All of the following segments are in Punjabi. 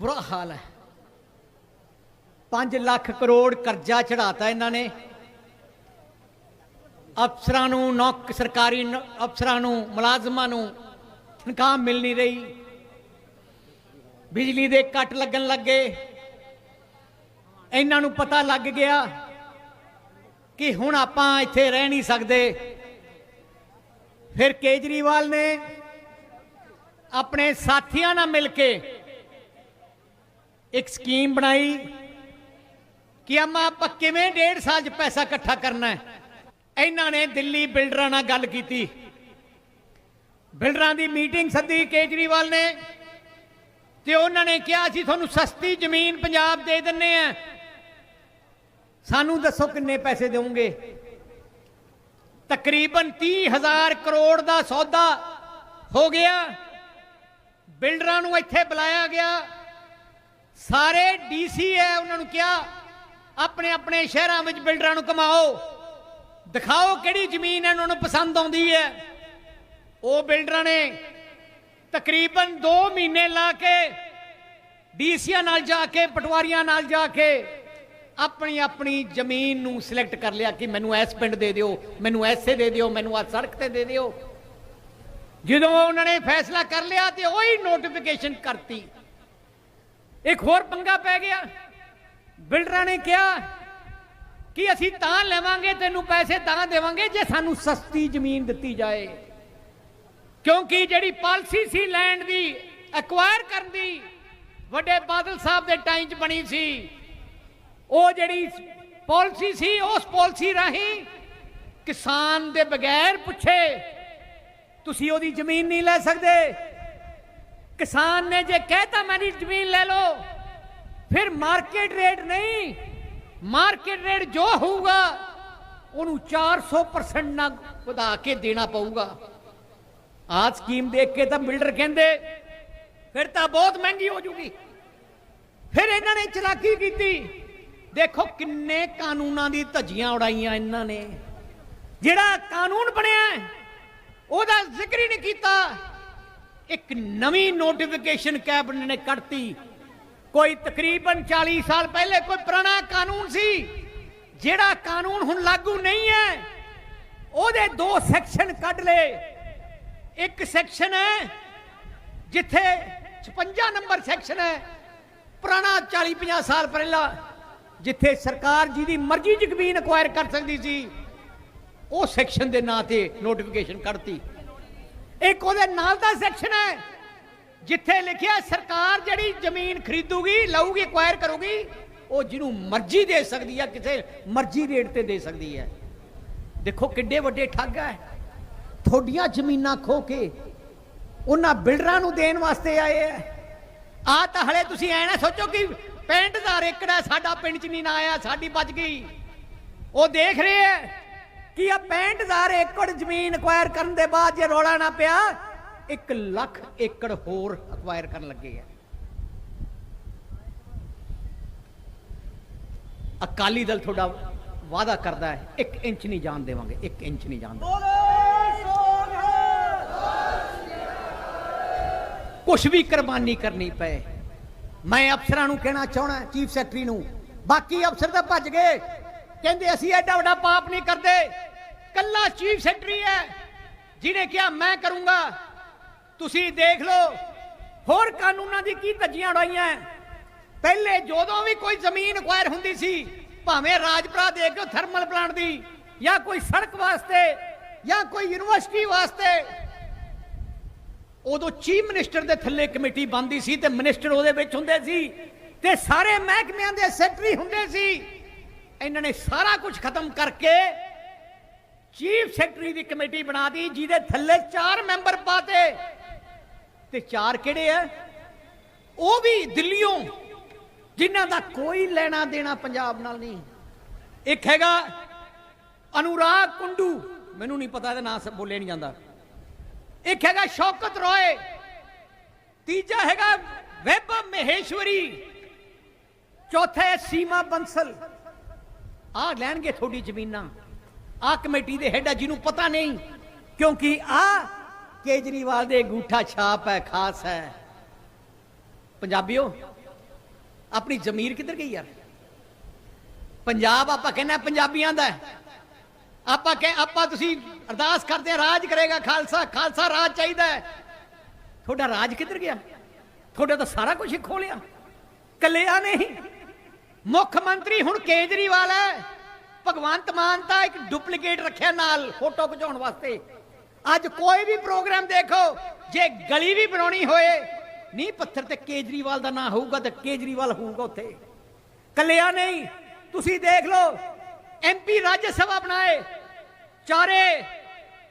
ਬੁਰਾ ਹਾਲ ਹੈ। 5 ਲੱਖ ਕਰੋੜ ਕਰਜ਼ਾ ਚੜਾਤਾ ਇਹਨਾਂ ਨੇ। ਅਫਸਰਾਂ ਨੂੰ ਨੌਕ, ਸਰਕਾਰੀ ਅਫਸਰਾਂ ਨੂੰ, ਮੁਲਾਜ਼ਮਾਂ ਨੂੰ ਤਨਖਾਹ ਮਿਲ ਨਹੀਂ ਰਹੀ। ਬਿਜਲੀ ਦੇ ਕੱਟ ਲੱਗਣ ਲੱਗੇ ਇਹਨਾਂ ਨੂੰ ਪਤਾ ਲੱਗ ਗਿਆ ਕਿ ਹੁਣ ਆਪਾਂ ਇੱਥੇ ਰਹਿ ਨਹੀਂ ਸਕਦੇ। ਫਿਰ ਕੇਜਰੀਵਾਲ ਨੇ ਆਪਣੇ ਸਾਥੀਆਂ ਨਾਲ ਮਿਲ ਕੇ ਇੱਕ ਸਕੀਮ ਬਣਾਈ ਕਿ ਅਮਾ ਆਪਾਂ ਕਿਵੇਂ ਡੇਢ ਸਾਲ 'ਚ ਪੈਸਾ ਇਕੱਠਾ ਕਰਨਾ ਹੈ। ਇਹਨਾਂ ਨੇ ਦਿੱਲੀ ਬਿਲਡਰਾਂ ਨਾਲ ਗੱਲ ਕੀਤੀ। ਬਿਲਡਰਾਂ ਦੀ ਮੀਟਿੰਗ ਸੱਦੀ ਕੇਜਰੀਵਾਲ ਨੇ ਤੇ ਉਹਨਾਂ ਨੇ ਕਿਹਾ, ਅਸੀਂ ਤੁਹਾਨੂੰ ਸਸਤੀ ਜ਼ਮੀਨ ਪੰਜਾਬ ਦੇ ਦਿੰਨੇ ਆ। ਸਾਨੂੰ ਦੱਸੋ ਕਿੰਨੇ ਪੈਸੇ ਦੇਵੋਗੇ? ਤਕਰੀਬਨ 30000 ਕਰੋੜ ਦਾ ਸੌਦਾ ਹੋ ਗਿਆ। ਬਿਲਡਰਾਂ ਨੂੰ ਇੱਥੇ ਬੁਲਾਇਆ ਗਿਆ। ਸਾਰੇ ਡੀਸੀ ਹੈ, ਉਹਨਾਂ ਨੂੰ ਕਿਹਾ, ਆਪਣੇ ਆਪਣੇ ਸ਼ਹਿਰਾਂ ਵਿੱਚ ਬਿਲਡਰਾਂ ਨੂੰ ਕਮਾਓ ਦਿਖਾਓ ਕਿਹੜੀ ਜ਼ਮੀਨ ਇਹਨਾਂ ਨੂੰ ਪਸੰਦ ਆਉਂਦੀ ਹੈ। ਉਹ ਬਿਲਡਰਾਂ ਨੇ ਤਕਰੀਬਨ 2 ਮਹੀਨੇ ਲਾ ਕੇ ਡੀਸੀਆਂ ਨਾਲ ਜਾ ਕੇ, ਪਟਵਾਰੀਆਂ ਨਾਲ ਜਾ ਕੇ ਆਪਣੀ ਆਪਣੀ ਜ਼ਮੀਨ ਨੂੰ ਸਿਲੈਕਟ ਕਰ ਲਿਆ ਕਿ ਮੈਨੂੰ ਇਸ ਪਿੰਡ ਦੇ ਦਿਓ, ਮੈਨੂੰ ਐਸੇ ਦੇ ਦਿਓ, ਮੈਨੂੰ ਆ ਸੜਕ ਤੇ ਦੇ ਦਿਓ। ਜਦੋਂ ਉਹਨਾਂ ਨੇ ਫੈਸਲਾ ਕਰ ਲਿਆ ਤੇ ਉਹੀ ਨੋਟੀਫਿਕੇਸ਼ਨ ਕਰਤੀ। ਇੱਕ ਹੋਰ ਪੰਗਾ ਪੈ ਗਿਆ। ਬਿਲਡਰਾਂ ਨੇ ਕਿਹਾ ਕਿ ਅਸੀਂ ਤਾਂ ਲੈਵਾਂਗੇ, ਤੈਨੂੰ ਪੈਸੇ ਤਾਂ ਦੇਵਾਂਗੇ ਜੇ ਸਾਨੂੰ ਸਸਤੀ ਜ਼ਮੀਨ ਦਿੱਤੀ ਜਾਏ। ਕਿਉਂਕਿ ਜਿਹੜੀ ਪਾਲਿਸੀ ਸੀ ਲੈਂਡ ਦੀ ਐਕਵਾਇਰ ਕਰਨ ਦੀ, ਵੱਡੇ ਬਾਦਲ ਸਾਹਿਬ ਦੇ ਟਾਈਮ 'ਚ ਬਣੀ ਸੀ, ਉਹ ਜਿਹੜੀ ਪਾਲਿਸੀ ਸੀ, ਉਸ ਪਾਲਿਸੀ ਰਾਹੀਂ ਕਿਸਾਨ ਦੇ ਬਗੈਰ ਪੁੱਛੇ, ਤੁਸੀਂ ਉਹਦੀ ਜ਼ਮੀਨ ਨਹੀਂ ਲੈ ਸਕਦੇ ਕਿਸਾਨ ਨੇ ਜੇ ਕਹਿਤਾ ਮੇਰੀ ਜ਼ਮੀਨ ਲੈ ਲਓ, ਫਿਰ ਮਾਰਕੀਟ ਰੇਟ ਨਹੀਂ। ਮਾਰਕੀਟ ਰੇਟ ਜੋ ਹੋਊਗਾ, ਉਹਨੂੰ 400% ਨਾਲ ਵਧਾ ਕੇ ਦੇਣਾ ਪਊਗਾ। ਆਹ ਸਕੀਮ ਦੇਖ ਕੇ ਤਾਂ ਬਿਲਡਰ ਕਹਿੰਦੇ, ਫਿਰ ਤਾਂ ਬਹੁਤ ਮਹਿੰਗੀ ਹੋ ਜੂਗੀ। ਫਿਰ ਇਹਨਾਂ ਨੇ ਚਲਾਕੀ ਕੀਤੀ। ਦੇਖੋ ਕਿੰਨੇ ਕਾਨੂੰਨਾਂ ਦੀ ਧੱਜੀਆਂ ਉਡਾਈਆਂ ਇਹਨਾਂ ਨੇ। ਜਿਹੜਾ ਕਾਨੂੰਨ ਬਣਿਆ, ਉਹਦਾ ਜ਼ਿਕਰ ਹੀ ਨਹੀਂ ਕੀਤਾ। ਇੱਕ ਨਵੀਂ ਨੋਟੀਫਿਕੇਸ਼ਨ ਕੈਬਨਿਟ ਨੇ ਕੱਢਤੀ। ਕੋਈ ਤਕਰੀਬਨ 40 ਸਾਲ ਪਹਿਲੇ ਕੋਈ ਪੁਰਾਣਾ ਕਾਨੂੰਨ ਸੀ, ਜਿਹੜਾ ਕਾਨੂੰਨ ਹੁਣ ਲਾਗੂ ਨਹੀਂ ਹੈ, ਉਹਦੇ ਦੋ ਸੈਕਸ਼ਨ ਕੱਢ ਲਏ। ਇੱਕ ਸੈਕਸ਼ਨ ਹੈ, ਜਿੱਥੇ 56 ਨੰਬਰ ਸੈਕਸ਼ਨ ਹੈ, ਪੁਰਾਣਾ 40 50 ਸਾਲ ਪਹਿਲਾਂ, ਜਿੱਥੇ ਸਰਕਾਰ ਜਿਹਦੀ ਮਰਜ਼ੀ ਚ ਜ਼ਮੀਨ ਅਕਵਾਇਰ ਕਰ ਸਕਦੀ ਸੀ। ਉਹ ਸੈਕਸ਼ਨ ਦੇ ਨਾਂ ਤੇ ਨੋਟੀਫਿਕੇਸ਼ਨ ਕੱਢਤੀ। ਇੱਕ ਉਹਦੇ ਨਾਲ ਦਾ ਸੈਕਸ਼ਨ ਹੈ। ਜਿੱਥੇ ਲਿਖਿਆ ਸਰਕਾਰ ਜਿਹੜੀ ਜ਼ਮੀਨ ਖਰੀਦੂਗੀ, ਲਊਗੀ ਅਕਵਾਇਰ ਕਰੂਗੀ, ਉਹ ਜਿਹਨੂੰ ਮਰਜ਼ੀ ਦੇ ਸਕਦੀ ਹੈ, ਕਿਸੇ ਮਰਜ਼ੀ ਰੇਟ ਤੇ ਦੇ ਸਕਦੀ ਹੈ। ਦੇਖੋ ਕਿੱਡੇ ਵੱਡੇ ਠੱਗ ਹੈ। ਥੋਡੀਆਂ ਜ਼ਮੀਨਾਂ ਖੋ ਕੇ ਉਹਨਾਂ ਬਿਲਡਰਾਂ ਨੂੰ ਦੇਣ ਵਾਸਤੇ ਆਏ ਐ ਆ ਤਾਂ ਹਲੇ ਤੁਸੀਂ ਐ ਨਾ ਸੋਚੋ ਕਿ 65000 ਏਕੜ ਹੈ, ਸਾਡਾ ਪਿੰਡ ਚ ਨਹੀਂ ਨਾ ਆਇਆ, ਸਾਡੀ ਬਚ ਗਈ। ਉਹ ਦੇਖ ਰਹੇ ਹੈ ਕਿ ਆ 65000 ਏਕੜ ਜ਼ਮੀਨ ਅਕਵਾਇਰ ਕਰਨ ਦੇ ਬਾਅਦ ਜੇ ਰੋਲਾ ਨਾ ਪਿਆ 1 ਲੱਖ ਏਕੜ ਹੋਰ ਅਕਵਾਇਰ ਕਰਨ ਲੱਗੇ ਐ ਅਕਾਲੀ ਦਲ ਤੁਹਾਡਾ ਵਾਅਦਾ ਕਰਦਾ ਹੈ 1 ਇੰਚ ਨਹੀਂ ਜਾਣ ਦੇਵਾਂਗੇ 1 ਇੰਚ ਨਹੀਂ ਜਾਣ ਦੇਵਾਂਗੇ। ਕੁਝ ਵੀ ਕੁਰਬਾਨੀ ਕਰਨੀ ਪਏ, ਮੈਂ ਅਫਸਰਾਂ ਨੂੰ ਕਹਿਣਾ ਚਾਹਣਾ ਚੀਫ ਸੈਕਟਰੀ ਨੂੰ, ਬਾਕੀ ਅਫਸਰ ਤਾਂ ਭੱਜ ਗਏ, ਕਹਿੰਦੇ ਅਸੀਂ ਐਡਾ ਵੱਡਾ ਪਾਪ ਨਹੀਂ ਕਰਦੇ। ਕੱਲਾ ਚੀਫ ਸੈਕਟਰੀ ਹੈ, ਜਿਹਨੇ ਕਿਹਾ, ਮੈਂ ਕਰੂੰਗਾ। ਤੁਸੀਂ ਦੇਖ ਲਓ, ਹੋਰ ਕਾਨੂੰਨਾਂ ਦੀ ਕੀ ਧੱਜੀਆਂ ਉਡਾਈਆਂ ਪਹਿਲੇ ਜਦੋਂ ਵੀ ਕੋਈ ਜ਼ਮੀਨ ਅਕਵਾਇਰ ਹੁੰਦੀ ਸੀ, ਭਾਵੇਂ ਰਾਜਪੁਰਾ ਦੇਖ ਲਓ ਥਰਮਲ ਪਲਾਂਟ ਦੀ, ਜਾਂ ਕੋਈ ਸੜਕ ਵਾਸਤੇ, ਜਾਂ ਕੋਈ ਯੂਨੀਵਰਸਿਟੀ ਵਾਸਤੇ, ਉਦੋਂ ਚੀਫ ਮਿਨਿਸਟਰ ਦੇ ਥੱਲੇ ਕਮੇਟੀ ਬਣਦੀ ਸੀ ਤੇ ਮਿਨਿਸਟਰ ਉਹਦੇ ਵਿੱਚ ਹੁੰਦੇ ਸੀ ਤੇ ਸਾਰੇ ਮਹਿਕਮਿਆਂ ਦੇ ਸੈਕਟਰੀ ਹੁੰਦੇ ਸੀ। ਇਹਨਾਂ ਨੇ ਸਾਰਾ ਕੁਝ ਖਤਮ ਕਰਕੇ ਚੀਫ ਸੈਕਟਰੀ ਦੀ ਕਮੇਟੀ ਬਣਾਤੀ ਜਿਹਦੇ ਥੱਲੇ ਚਾਰ ਮੈਂਬਰ ਪਾਤੇ ਤੇ। ਚਾਰ ਕਿਹੜੇ ਆ? ਉਹ ਵੀ ਦਿੱਲੀੋਂ ਜਿਨ੍ਹਾਂ ਦਾ ਕੋਈ ਲੈਣਾ ਦੇਣਾ ਪੰਜਾਬ ਨਾਲ ਨਹੀਂ। ਇੱਕ ਹੈਗਾ ਅਨੁਰਾਗ ਕੁੰਡੂ, ਮੈਨੂੰ ਨਹੀਂ ਪਤਾ ਇਹਦਾ ਨਾਮ ਬੋਲਿਆ ਨਹੀਂ ਜਾਂਦਾ। ਇੱਕ ਹੈਗਾ ਸ਼ੌਕਤ ਰੋਏ, ਤੀਜਾ ਹੈਗਾ ਵੈਭਵ ਮਹੇਸ਼ਵਰੀ, ਚੌਥਾ ਹੈ ਸੀਮਾ ਬੰਸਲ। ਆ ਲੈਣਗੇ ਤੁਹਾਡੀ ਜ਼ਮੀਨਾਂ। ਆ ਕਮੇਟੀ ਦੇ ਹੈਡ ਆ, ਜਿਹਨੂੰ ਪਤਾ ਨਹੀਂ। ਕਿਉਂਕਿ ਆ ਕੇਜਰੀਵਾਲ ਦੇ ਅੰਗੂਠਾ ਛਾਪ ਹੈ, ਖਾਸ ਹੈ। ਪੰਜਾਬੀਓ, ਆਪਣੀ ਜ਼ਮੀਰ ਕਿੱਧਰ ਗਈ ਯਾਰ? ਪੰਜਾਬ ਆਪਾਂ ਕਹਿੰਦੇ ਪੰਜਾਬੀਆਂ ਦਾ ਆਪਾਂ ਕਹ, ਆਪਾਂ ਤੁਸੀਂ ਅਰਦਾਸ ਕਰਦੇ ਹਾਂ, ਰਾਜ ਕਰੇਗਾ ਖਾਲਸਾ ਖਾਲਸਾ ਰਾਜ ਚਾਹੀਦਾ ਹੈ। ਤੁਹਾਡਾ ਰਾਜ ਕਿੱਧਰ ਗਿਆ? ਤੁਹਾਡਾ ਤਾਂ ਸਾਰਾ ਕੁਝ ਖੋਲਿਆ ਕੱਲਿਆ ਨਹੀਂ। ਮੁੱਖ ਮੰਤਰੀ ਹੁਣ ਕੇਜਰੀਵਾਲ ਹੈ। ਭਗਵੰਤ ਮਾਨ ਤਾਂ ਇੱਕ ਡੁਪਲੀਕੇਟ ਰੱਖਿਆ ਨਾਲ ਫੋਟੋ ਖਿਚਾਉਣ ਵਾਸਤੇ। ਅੱਜ ਕੋਈ ਵੀ ਪ੍ਰੋਗਰਾਮ ਦੇਖੋ, ਜੇ ਗਲੀ ਵੀ ਬਣਾਉਣੀ ਹੋਏ, ਨਹੀਂ ਪੱਥਰ ਤੇ ਕੇਜਰੀਵਾਲ ਦਾ ਨਾਂ ਹੋਊਗਾ ਤਾਂ ਕੇਜਰੀਵਾਲ ਹੋਊਗਾ ਉੱਥੇ। ਕੱਲਿਆ ਨਹੀਂ, ਤੁਸੀਂ ਦੇਖ ਲਓ ਐਮਪੀ ਰਾਜ ਸਭਾ ਬਣਾਏ। ਚਾਰੇ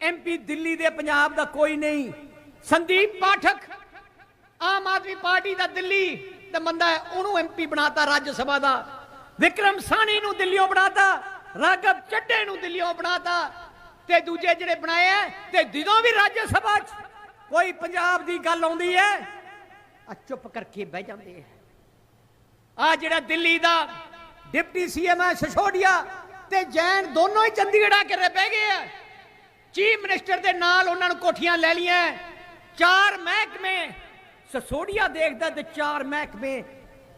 ਐਮਪੀ ਦਿੱਲੀ ਦੇ ਪੰਜਾਬ ਦਾ ਕੋਈ ਨਹੀਂ। ਸੰਦੀਪ ਪਾਠਕ, ਆਮ ਆਦਮੀ ਪਾਰਟੀ ਦਾ ਦਿੱਲੀ ਦਾ ਬੰਦਾ ਹੈ, ਉਹਨੂੰ ਐਮਪੀ ਬਣਾਤਾ ਰਾਜ ਸਭਾ ਦਾ। ਵਿਕਰਮ ਸਾਣੀ ਨੂੰ ਦਿੱਲੀੋਂ ਬਣਾਤਾ। ਰਾਘਵ ਚੱਡੇ ਨੂੰ ਦਿੱਲੀੋਂ ਬਣਾਤਾ ਤੇ ਦੂਜੇ ਜਿਹੜੇ ਬਣਾਏ ਤੇ ਜਦੋਂ ਵੀ ਰਾਜ ਸਭਾ 'ਚ ਕੋਈ ਪੰਜਾਬ ਦੀ ਗੱਲ ਆਉਂਦੀ ਹੈ ਆ ਚੁੱਪ ਕਰਕੇ ਬਹਿ ਜਾਂਦੇ ਐ ਆ ਜਿਹੜਾ ਦਿੱਲੀ ਦਾ ਡਿਪਟੀ ਸੀਐਮ ਹੈ ਸਿਸੋਦੀਆ ਤੇ ਜੈਨ ਦੋਨੋਂ ਹੀ ਚੰਡੀਗੜ੍ਹ ਆ ਕੇ ਬਹਿ ਗਏ ਆ। ਚੀਫ ਮਿਨਿਸਟਰ ਦੇ ਨਾਲ ਉਹਨਾਂ ਨੂੰ ਕੋਠੀਆਂ ਲੈ ਲੀਆਂ ਚਾਰ ਮਹਿਕਮੇ, ਸਸੋਡੀਆ ਦੇਖਦਾ ਤੇ ਚਾਰ ਮਹਿਕਮੇ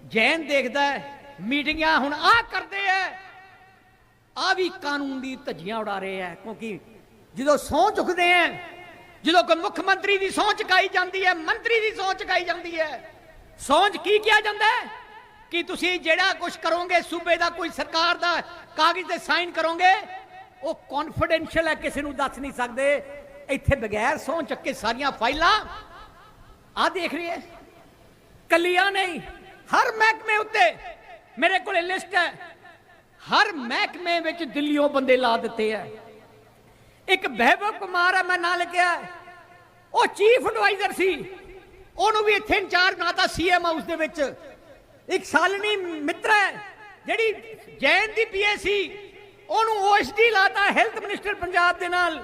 ਜੈਨ ਦੇਖਦਾ, ਮੀਟਿੰਗਾਂ ਹੁਣ ਆ ਕਰਦੇ ਐ ਆ ਵੀ ਕਾਨੂੰਨ ਦੀ ਧੱਜੀਆਂ ਉਡਾ ਰਹੇ ਐ, ਕਿਉਂਕਿ ਜਦੋਂ ਸਹੁੰ ਚੁੱਕਦੇ ਐ, ਜਦੋਂ ਕੋਈ ਮੁੱਖ ਮੰਤਰੀ ਦੀ ਸਹੁੰ ਚੁਕਾਈ ਜਾਂਦੀ ਹੈ ਮੰਤਰੀ ਦੀ ਸਹੁੰ ਚੁਕਾਈ ਜਾਂਦੀ ਹੈ ਸਹੁੰ ਕੀ ਕਿਹਾ ਜਾਂਦਾ ਹੈ ਕਿ ਤੁਸੀਂ ਜਿਹੜਾ ਕੁਝ ਕਰੋਗੇ, ਸੂਬੇ ਦਾ ਕੋਈ ਸਰਕਾਰ ਦਾ ਕਾਗਜ਼ ਤੇ ਸਾਈਨ ਕਰੋਗੇ, ਉਹ ਕੌਨਫੀਡੈਂਸ਼ੀਅਲ ਹੈ ਕਿਸੇ ਨੂੰ ਦੱਸ ਨਹੀਂ ਸਕਦੇ। ਇੱਥੇ ਬਗੈਰ ਸਹੁੰ ਚੱਕੇ ਸਾਰੀਆਂ ਫਾਈਲਾਂ ਆ ਦੇਖ ਰਹੀ ਹੈ ਕੱਲੀਆਂ ਨਹੀਂ, ਹਰ ਮਹਿਕਮੇ ਉੱਤੇ ਮੇਰੇ ਕੋਲ ਲਿਸਟ ਹੈ ਹਰ ਮਹਿਕਮੇ ਵਿੱਚ ਦਿੱਲੀੋਂ ਬੰਦੇ ਲਾ ਦਿੱਤੇ ਆ। ਇੱਕ ਬਹਿਬਬ ਕੁਮਾਰ ਹੈ ਮੈਂ ਨਾਂ ਲਿਖਿਆ। ਉਹ ਚੀਫ ਐਡਵਾਈਜ਼ਰ ਸੀ। ਉਹਨੂੰ ਵੀ ਇੱਥੇ ਇੰਚਾਰਜ ਬਣਾਤਾ ਸੀਐਮ ਹਾਊਸ ਦੇ ਵਿੱਚ। ਇੱਕ ਸਾਲਨੀ ਮਿੱਤਰ ਹੈ, ਜਿਹੜੀ ਜੈਨ ਦੀ ਪੀਏ ਸੀ। ਉਹਨੂੰ ਓਐਸਡੀ ਲਾਤਾ ਹੈਲਥ ਮਿਨਿਸਟਰ ਪੰਜਾਬ ਦੇ ਨਾਲ।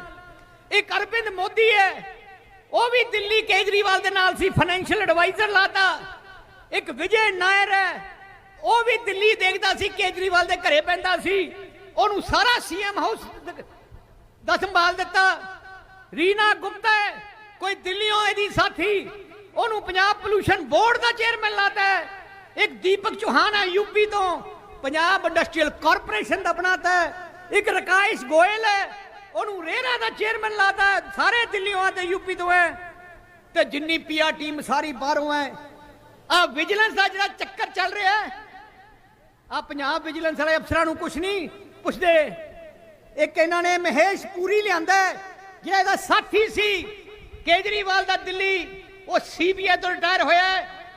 ਇੱਕ ਅਰਵਿੰਦ ਮੋਦੀ ਹੈ, ਉਹ ਵੀ ਦਿੱਲੀ ਕੇਜਰੀਵਾਲ ਦੇ ਨਾਲ ਸੀ। ਫਾਈਨੈਂਸ਼ੀਅਲ ਐਡਵਾਈਜ਼ਰ ਲਾਤਾ। ਇੱਕ ਵਿਜੇ ਨਾਇਰ ਹੈ ਉਹ ਵੀ ਦਿੱਲੀ ਦੇਖਦਾ ਸੀ, ਕੇਜਰੀਵਾਲ ਦੇ ਘਰੇ ਪੈਂਦਾ ਸੀ। ਉਹਨੂੰ ਸਾਰਾ ਸੀਐਮ ਹਾਊਸ ਦਾ ਸੰਭਾਲ ਦਿੱਤਾ। ਰੀਨਾ ਗੁਪਤਾ ਕੋਈ ਦਿੱਲੀੋਂ ਇਹਦੀ ਸਾਥੀ। ਉਹਨੂੰ ਪੰਜਾਬ ਪੋਲੂਸ਼ਨ ਬੋਰਡ ਦਾ ਚੇਅਰਮੈਨ ਲਾਤਾ ਹੈ। ਇੱਕ ਦੀਪਕ ਚੌਹਾਨ ਹੈ ਯੂਪੀ ਤੋਂ। ਪੰਜਾਬ ਇੰਡਸਟਰੀਅਲ ਕਾਰਪੋਰੇਸ਼ਨ ਦਾ ਬਣਾਤਾ ਹੈ। ਇੱਕ ਰਕਾਇਸ਼ ਗੋਇਲ ਹੈ, ਉਹਨੂੰ ਰੇਰਾ ਦਾ ਚੇਅਰਮੈਨ ਲਾਤਾ ਹੈ। ਸਾਰੇ ਦਿੱਲੀੋਂ ਆਤੇ ਯੂਪੀ ਤੋਂ ਹੈ। ਤੇ ਜਿੰਨੀ ਪੀਆਰ ਟੀਮ ਸਾਰੀ ਬਾਹਰੋਂ ਹੈ। ਆ ਵਿਜੀਲੈਂਸ ਦਾ ਜਿਹੜਾ ਚੱਕਰ ਚੱਲ ਰਿਹਾ ਹੈ ਆ ਪੰਜਾਬ ਵਿਜੀਲੈਂਸ ਵਾਲੇ ਅਫਸਰਾਂ ਨੂੰ ਕੁਝ ਨਹੀਂ ਪੁੱਛਦੇ। ਇੱਕ ਇਹਨਾਂ ਨੇ ਮਹੇਸ਼ ਪੂਰੀ ਲਿਆਂਦਾ ਜਿਹੜਾ ਇਹਦਾ ਸਾਥੀ ਸੀ। ਕੇਜਰੀਵਾਲ ਦਾ ਦਿੱਲੀ, ਉਹ ਸੀਬੀਆਈ ਤੋਂ ਰਿਟਾਇਰ ਹੋਇਆ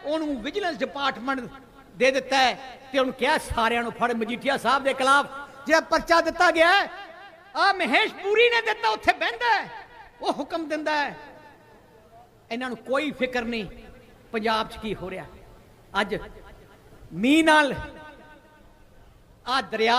ਉਹਨੂੰ ਵਿਜੀਲੈਂਸ ਡਿਪਾਰਟਮੈਂਟ ਦੇ ਦਿੱਤਾ ਤੇ ਉਹਨੂੰ ਕਿਹਾ ਸਾਰਿਆਂ ਨੂੰ ਫੜ ਮਜੀਠੀਆ ਸਾਹਿਬ ਦੇ ਖਿਲਾਫ। ਜਿਹੜਾ ਪਰਚਾ ਦਿੱਤਾ ਗਿਆ ਆ ਮਹੇਸ਼ ਪੂਰੀ ਨੇ ਦਿੱਤਾ, ਉੱਥੇ ਬਹਿੰਦਾ ਉਹ ਹੁਕਮ ਦਿੰਦਾ ਹੈ। ਇਹਨਾਂ ਨੂੰ ਕੋਈ ਫਿਕਰ ਨਹੀਂ, ਪੰਜਾਬ 'ਚ ਕੀ ਹੋ ਰਿਹਾ। ਅੱਜ ਮੀਂਹ ਨਾਲ ਆ ਦਰਿਆ